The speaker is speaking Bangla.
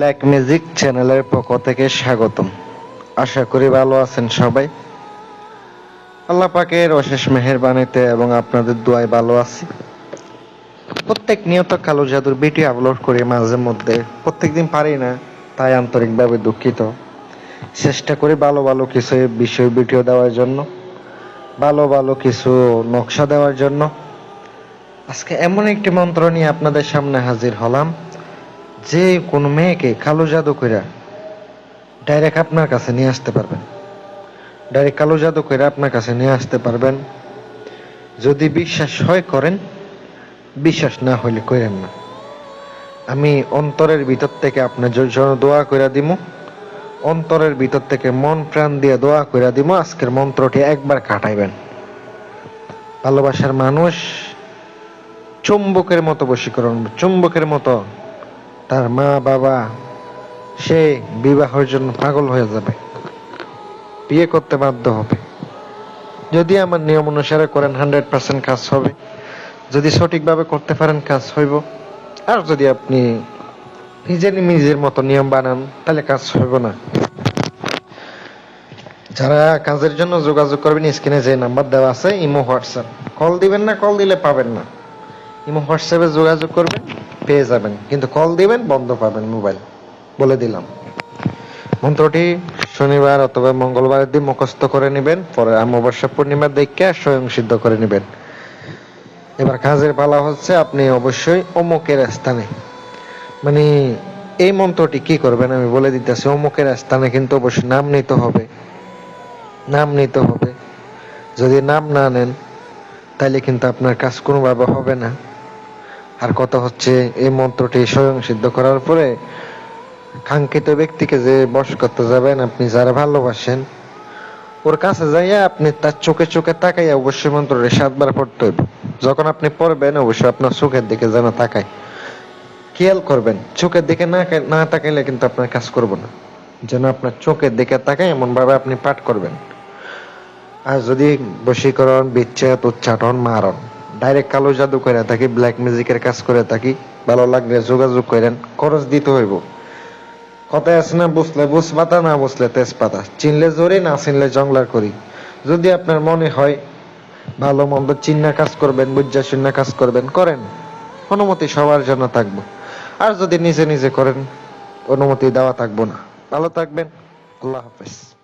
ব্ল্যাক মিউজিক চ্যানেলের পক্ষ থেকে স্বাগতম। আশা করি ভালো আছেন সবাই। আল্লাহ পাকের অশেষ মেহেরবানিতে এবং আপনাদের দোয়ায় ভালো আছি। প্রত্যেক নিয়ত কালো জাদুর ভিডিও আপলোড করি মাঝে মধ্যে। প্রত্যেকদিন পারি না, তাই আন্তরিকভাবে দুঃখিত। চেষ্টা করি ভালো ভালো কিছু বিষয় ভিডিও দেওয়ার জন্য, ভালো ভালো কিছু নকশা দেওয়ার জন্য। আজকে এমন একটি মন্ত্র নিয়ে আপনাদের সামনে হাজির হলাম। যে কোনো মেয়েকে কালো জাদু কইরা ডাইরেক্ট আপনার কাছে নিয়ে আসতে পারবেন। ডাইরেক্ট কালো জাদু কইরা আপনার কাছে নিয়ে আসতে পারবেন। যদি বিশ্বাস হয় করেন, বিশ্বাস না হইলে করেন না। আমি অন্তরের ভিতর থেকে আপনার জন্য দোয়া কইরা দিমু। অন্তরের ভিতর থেকে মন প্রাণ দিয়ে দোয়া কইরা দিমু। আজকের মন্ত্রটি একবার কাটাইবেন। ভালোবাসার মানুষ চুম্বকের মতো বশীকরণ, চুম্বকের মতো তার মা বাবা সে বিবাহের জন্য পাগল হয়ে যাবে। বিয়ে করতে বাধ্য হবে। যদি আমার নিয়ম অনুসারে করেন, হান্ড্রেড পার্সেন্ট কাজ হবে। যদি সঠিকভাবে করতে পারেন, কাজ হইব। আর যদি আপনি নিজের নিজের মতো নিয়ম বানান, তাহলে কাজ হইব না। যারা কাজের জন্য যোগাযোগ করবেন, স্ক্রিনে যে নাম্বার দেওয়া আছে, ইমো, হোয়াটসঅ্যাপ। কল দিবেন না, কল দিলে পাবেন না। ইমো, হোয়াটসঅ্যাপে যোগাযোগ করবেন। পেয়ে যাবেন। কিন্তু কল দিবেন, বন্ধ পাবেন মোবাইল বলে দিলাম। মন্ত্রটি শনিবার অথবা মঙ্গলবারের দিন মুখস্থ করে নেবেন, পরে অমাবস্যা পূর্ণিমার দেখে স্বয়ং সিদ্ধ করে নেবেন। এবার কাজের পালা হচ্ছে, আপনি অবশ্যই অমুকের স্থানে। মানে এই মন্ত্রটি কি করবেন আমি বলে দিতেছি, অমুকের স্থানে কিন্তু অবশ্যই নাম নিতে হবে। নাম নিতে হবে। যদি নাম না নেন তাহলে কিন্তু আপনার কাজ কোনোভাবে হবে না। আর কথা হচ্ছে, এই মন্ত্রটি স্বয়ং সিদ্ধ করার পরে কাঙ্ক্ষিত ব্যক্তিকে যে বস করতে যাবেন, আপনি যারা ভালোবাসেন, ওর কাছে যাইয়া আপনি তার চোখে চোখে তাকাইয়া অবশ্যই মন্ত্রটি সাতবার পড়তে হইব। যখন আপনি পড়বেন, অবশ্যই আপনার চোখের দিকে যেন তাকায়। খেয়াল করবেন, চোখের দিকে না না তাকাইলে কিন্তু আপনার কাজ করব না। যেন আপনার চোখের দিকে তাকায় এমন ভাবে আপনি পাঠ করবেন। আর যদি বশীকরণ, বিচ্ছেদ উচ্চাটন মারণ ডাইরেক্ট কালো জাদু করে থাকি ব্ল্যাক মিউজিকের কাজ করে থাকি, ভালো লাগলে যোগাযোগ করেন খরচ দিতে হইব। কথায় আছে না, বুঝলে বুঝ পাতা না বুঝলে তেজপাতা। চিনলে জোরে, না চিনলে জংলার করি। যদি আপনার মনে হয় ভালো মন্দ চিন্না কাজ করবেন, বুঝা শূন্য কাজ করবেন, করেন। অনুমতি সবার জন্য থাকব। আর যদি নিজে নিজে করেন, অনুমতি দেওয়া থাকব না। ভালো থাকবেন, আল্লাহ হাফেজ।